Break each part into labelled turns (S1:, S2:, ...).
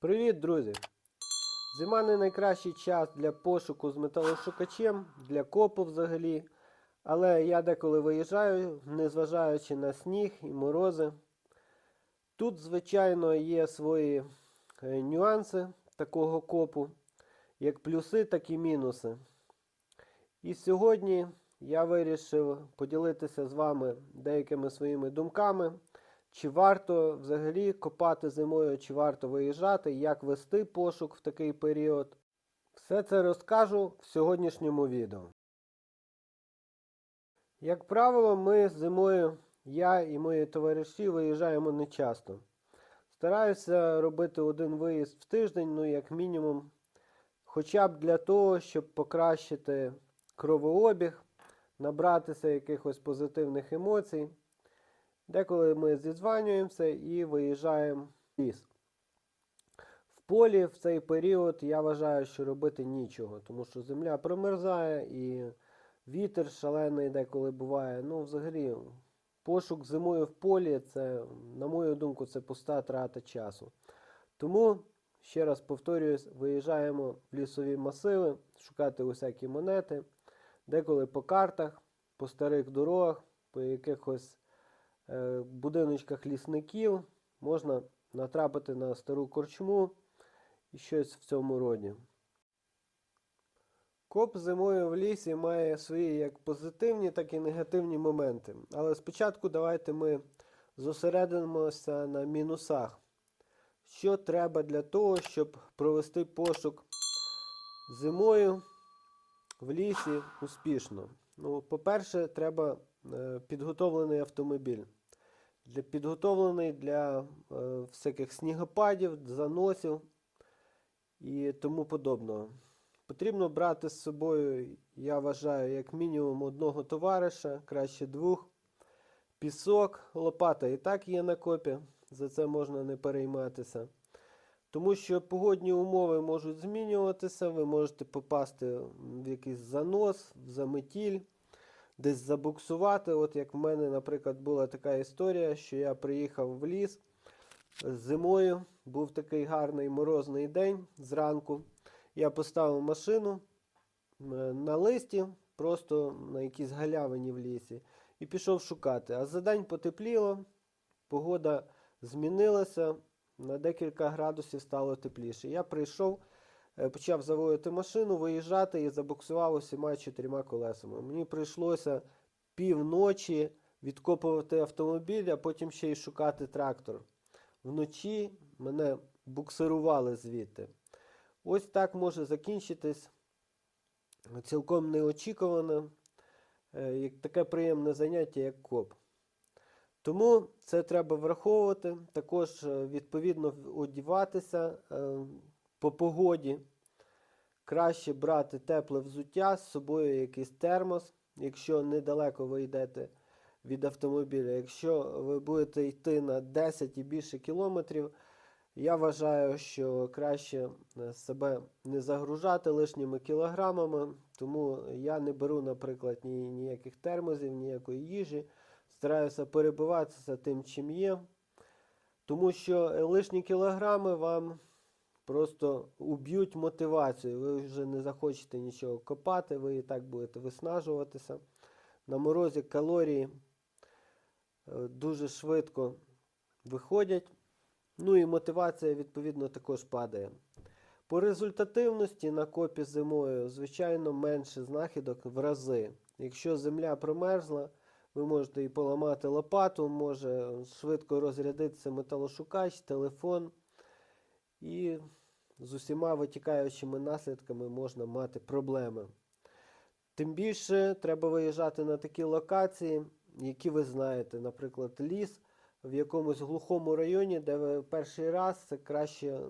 S1: Привіт, друзі! Зима не найкращий час для пошуку з металошукачем, для копу взагалі. Але я деколи виїжджаю, незважаючи на сніг і морози. Тут, звичайно, є свої е, нюанси такого копу, як плюси, так і мінуси. І сьогодні я вирішив поділитися з вами деякими своїми думками. Чи варто взагалі копати зимою, чи варто виїжджати, як вести пошук в такий період. Все це розкажу в сьогоднішньому відео. Як правило, ми зимою, я і мої товариші виїжджаємо нечасто. Стараюся робити один виїзд в тиждень, ну як мінімум, хоча б для того, щоб покращити кровообіг, набратися якихось позитивних емоцій. Деколи ми зізванюємося і виїжджаємо в ліс. В полі в цей період я вважаю, що робити нічого, тому що земля промерзає і вітер шалений деколи буває. Ну, взагалі, пошук зимою в полі це, на мою думку, це пуста трата часу. Тому, ще раз повторююсь, виїжджаємо в лісові масиви, шукати усякі монети, деколи по картах, по старих дорогах, по якихось будиночках лісників можна натрапити на стару корчму і щось в цьому роді. Коп зимою в лісі має свої як позитивні, так і негативні моменти. Але спочатку давайте ми зосередимося на мінусах. Що треба для того, щоб провести пошук зимою в лісі успішно? Ну, по-перше, треба е, підготовлений автомобіль. Для підготовлений для е, всяких снігопадів, заносів і тому подобного. Потрібно брати з собою, я вважаю, як мінімум одного товариша, краще двох. Пісок, лопата і так є на копі, за це можна не перейматися. Тому що погодні умови можуть змінюватися, ви можете попасти в якийсь занос, в заметіль, десь забуксувати. От як в мене, наприклад, була така історія, що я приїхав в ліс зимою, був такий гарний морозний день зранку. Я поставив машину е, на листі, просто на якійсь галявині в лісі, і пішов шукати. А за день потепліло, погода змінилася, на декілька градусів стало тепліше. Я прийшов, почав заводити машину, виїжджати і забуксував усіма чотирма колесами. Мені прийшлося півночі відкопувати автомобіль, а потім ще й шукати трактор. Вночі мене буксирували звідти. Ось так може закінчитись цілком неочікувано е, як таке приємне заняття, як коп. Тому це треба враховувати, також е, відповідно одіватися е, по погоді. Краще брати тепле взуття з собою якийсь термос, якщо недалеко ви йдете від автомобіля. Якщо ви будете йти на 10 і більше кілометрів, я вважаю, що краще е, себе не загружати лишніми кілограмами, тому я не беру, наприклад, ні, ніяких термозів, ніякої їжі. Стараюся перебиватися тим, чим є. Тому що лишні кілограми вам просто уб'ють мотивацію. Ви вже не захочете нічого копати, ви і так будете виснажуватися. На морозі калорії е, дуже швидко виходять. Ну і мотивація, відповідно, також падає. По результативності на копі зимою, звичайно, менше знахідок в рази. Якщо земля промерзла, ви можете і поламати лопату, може швидко розрядитися металошукач, телефон. І з усіма витікаючими наслідками можна мати проблеми. Тим більше треба виїжджати на такі локації, які ви знаєте, наприклад, ліс в якомусь глухому районі, де ви перший раз це краще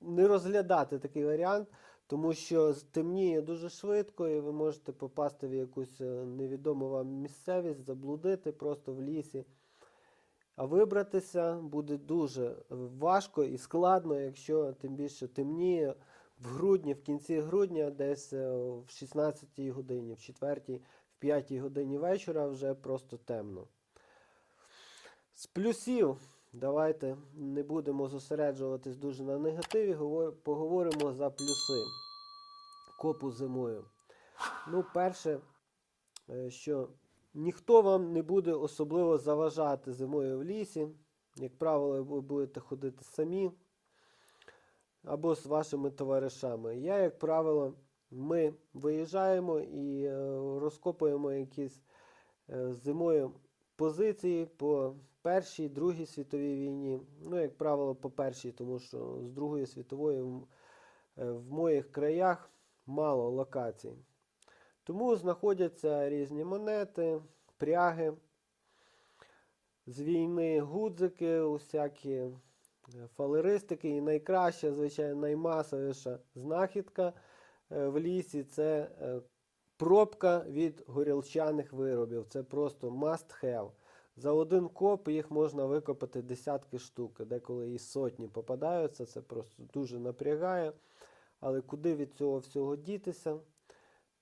S1: не розглядати такий варіант, тому що темніє дуже швидко, і ви можете попасти в якусь е, невідому вам місцевість, заблудити просто в лісі. А вибратися буде дуже важко і складно, якщо тим більше темніє в грудні, в кінці грудня, десь е, в 16 годині, в 4, в 5 годині вечора вже просто темно. З плюсів давайте не будемо зосереджуватись дуже на негативі, поговоримо за плюси копу зимою. Ну, перше, е, що ніхто вам не буде особливо заважати зимою в лісі. Як правило, ви будете ходити самі або з вашими товаришами. Я, як правило, ми виїжджаємо і е, розкопуємо якісь е, зимою позиції по Першій, Другій світовій війні. Ну, як правило, по першій, тому що з Другої світової е, в моїх краях мало локацій. Тому знаходяться різні монети, пряги з війни, гудзики, усякі е, фалеристики. І найкраща, звичайно, наймасовіша знахідка е, в лісі це е, пробка від горілчаних виробів. Це просто must have. За один коп їх можна викопати десятки штук, деколи і сотні попадаються. Це просто дуже напрягає. Але куди від цього всього дітися?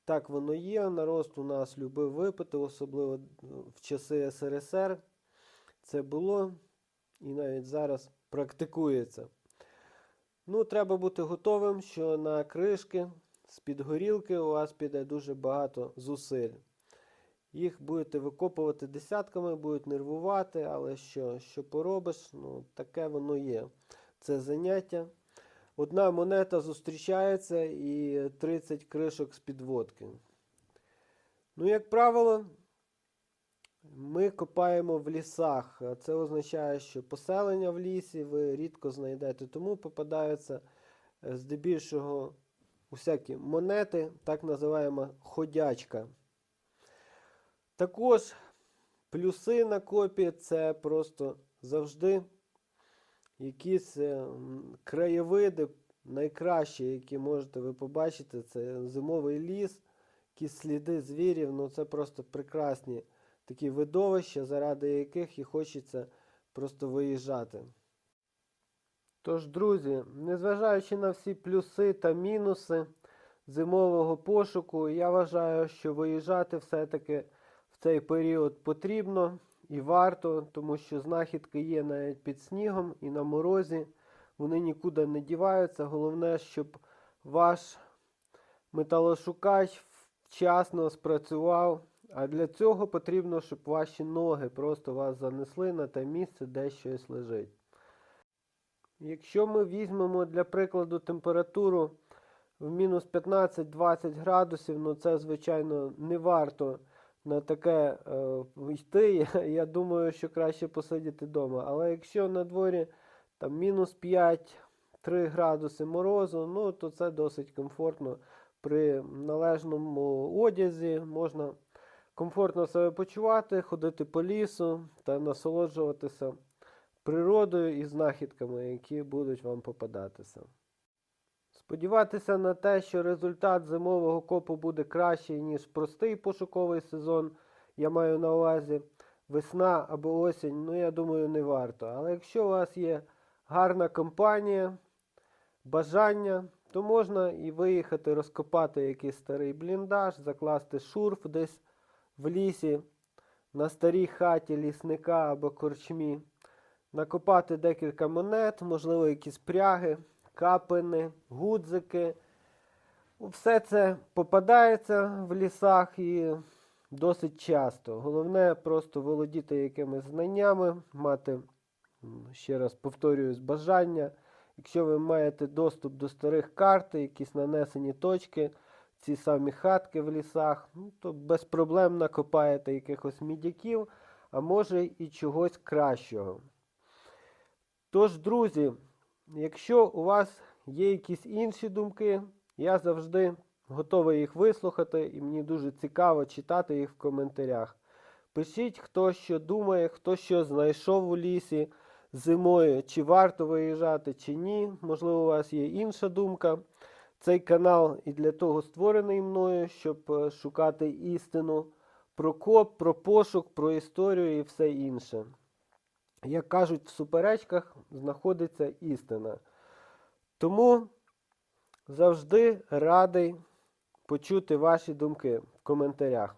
S1: Так воно є. Народ у нас любив випити, особливо в часи СРСР. Це було і навіть зараз практикується. Ну, треба бути готовим, що на кришки з-під горілки у вас піде дуже багато зусиль. Їх будете викопувати десятками, будуть нервувати, але що, що поробиш, ну, таке воно є. Це заняття. Одна монета зустрічається і 30 кришок з підводки. Ну, як правило, ми копаємо в лісах. Це означає, що поселення в лісі ви рідко знайдете. Тому попадаються е, здебільшого усякі монети, так називаємо ходячка. Також плюси на копі це просто завжди якісь е, краєвиди найкращі, які можете ви побачити. Це зимовий ліс, якісь сліди звірів. Ну це просто прекрасні такі видовища, заради яких і хочеться просто виїжджати. Тож, друзі, незважаючи на всі плюси та мінуси зимового пошуку, я вважаю, що виїжджати все-таки в цей період потрібно і варто, тому що знахідки є навіть під снігом і на морозі. Вони нікуди не діваються. Головне, щоб ваш металошукач вчасно спрацював. А для цього потрібно, щоб ваші ноги просто вас занесли на те місце, де щось лежить. Якщо ми візьмемо для прикладу температуру в мінус 15-20 градусів, ну це, звичайно, не варто на таке е, йти. Я, думаю, що краще посидіти вдома. Але якщо на дворі там мінус 5-3 градуси морозу, ну то це досить комфортно. При належному одязі можна комфортно себе почувати, ходити по лісу та насолоджуватися природою і знахідками, які будуть вам попадатися. Сподіватися на те, що результат зимового копу буде кращий, ніж простий пошуковий сезон, я маю на увазі весна або осінь, ну я думаю, не варто. Але якщо у вас є гарна компанія, бажання, то можна і виїхати розкопати якийсь старий бліндаж, закласти шурф десь в лісі, на старій хаті лісника або корчмі, накопати декілька монет, можливо, якісь пряги, капини, гудзики. Все це попадається в лісах і досить часто. Головне просто володіти якимись знаннями, мати, ще раз повторююсь, бажання. Якщо ви маєте доступ до старих карт, якісь нанесені точки, ці самі хатки в лісах, ну, то без проблем накопаєте якихось мідяків, а може і чогось кращого. Тож, друзі, якщо у вас є якісь інші думки, я завжди готовий їх вислухати, і мені дуже цікаво читати їх в коментарях. Пишіть, хто що думає, хто що знайшов у лісі зимою, чи варто виїжджати, чи ні. Можливо, у вас є інша думка. Цей канал і для того створений мною, щоб е, шукати істину про коп, про пошук, про історію і все інше. Як кажуть, в суперечках знаходиться істина. Тому завжди радий почути ваші думки в коментарях.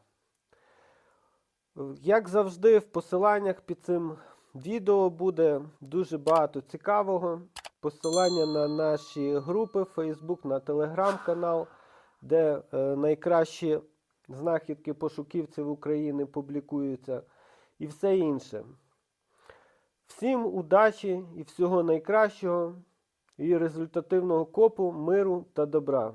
S1: Як завжди, в посиланнях під цим відео буде дуже багато цікавого. Посилання на наші групи Facebook, на телеграм-канал, де е, найкращі знахідки пошуківців України публікуються і все інше. Всім удачі і всього найкращого, і результативного копу, миру та добра.